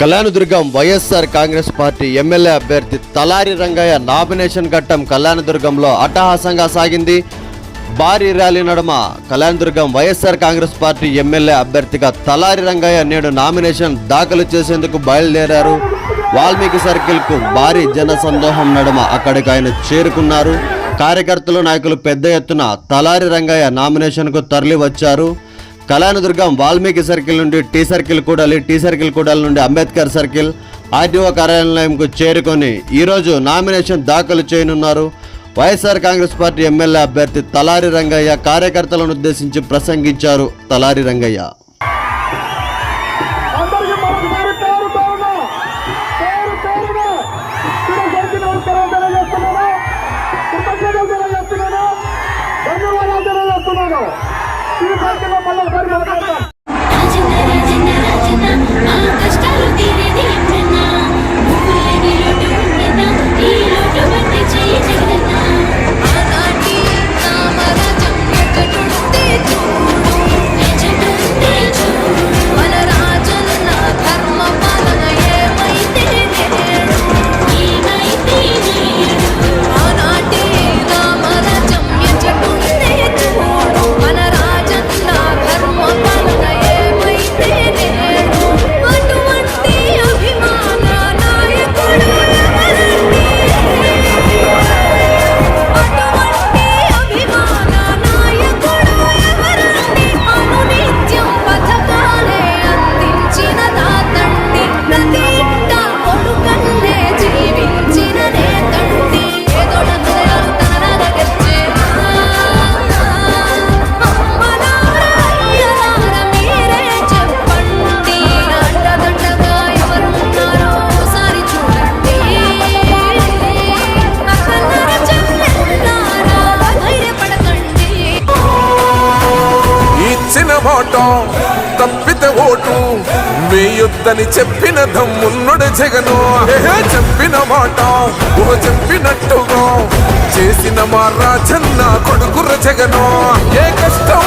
Kalyanadurgam YSR Congress party MLA అభ్యర్థి Talari Rangayya nomination ఘట్టం కళ్యాణదుర్గంలో అట్టహాసంగా సాగింది. భారీ ర్యాలీ నడుమ కళ్యాణదుర్గం వైఎస్ఆర్ కాంగ్రెస్ పార్టీ ఎమ్మెల్యే అభ్యర్థిగా తలారి రంగయ్య నేడు నామినేషన్ దాఖలు చేసేందుకు బయలుదేరారు. వాల్మీకి సర్కిల్కు భారీ జన సందోహం నడుమ అక్కడికి ఆయన చేరుకున్నారు. కార్యకర్తలు నాయకులు పెద్ద ఎత్తున తలారి రంగయ్య నామినేషన్కు తరలి వచ్చారు కళ్యాణదుర్గం వాల్మీకి సర్కిల్ నుండి టీ సర్కిల్ కూడలి టీ సర్కిల్ కూడల నుండి అంబేద్కర్ సర్కిల్ ఆర్టీఓ కార్యాలయంకు చేరుకొని ఈరోజు నామినేషన్ దాఖలు చేయనున్నారు. వైఎస్ఆర్ కాంగ్రెస్ పార్టీ ఎమ్మెల్యే అభ్యర్థి తలారి రంగయ్య కార్యకర్తలను ఉద్దేశించి ప్రసంగించారు తలారి రంగయ్య. చెప్పిన మాట తప్పితే ఓటు. వేయొద్దని చెప్పిన దమ్మున్నడు జగను. చెప్పిన మాట ఊహ చెప్పినట్టుగా. చేసిన మా రాజన్న కొడుకుర జగను. ఏ కష్టం